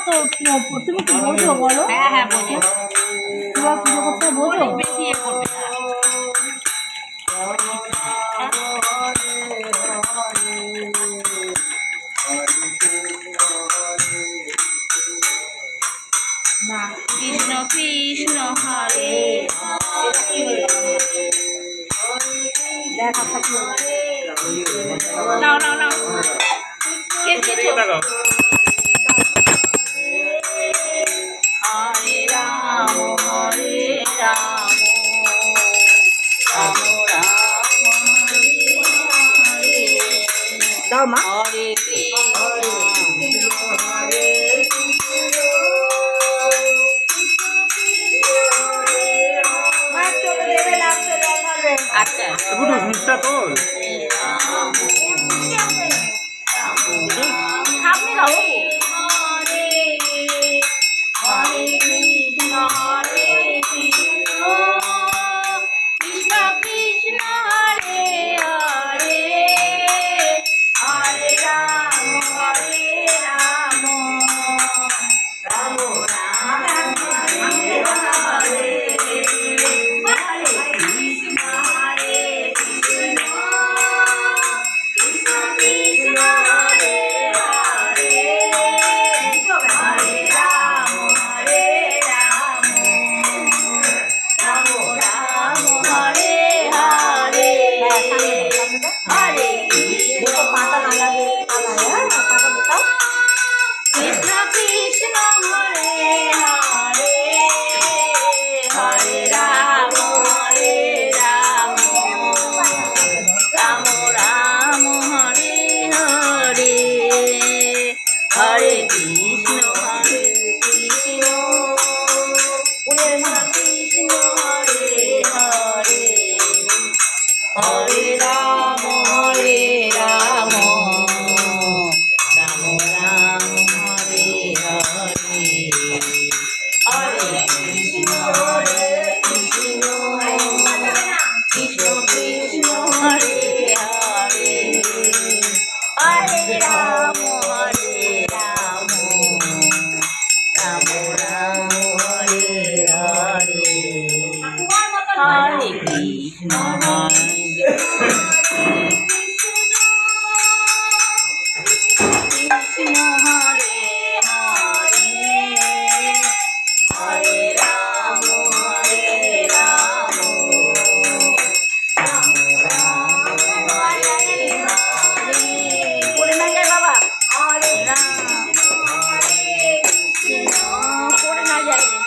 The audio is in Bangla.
তো তুমি কি বোঝো বলো? হ্যাঁ হ্যাঁ বোঝো তোমার পুজো করতে বোঝো বেশি এ করবে কৃষ্ণ কৃষ্ণ হরে নাও নাও নাও। কে গাও মা। হরে আচ্ছা। তোর Hare যায়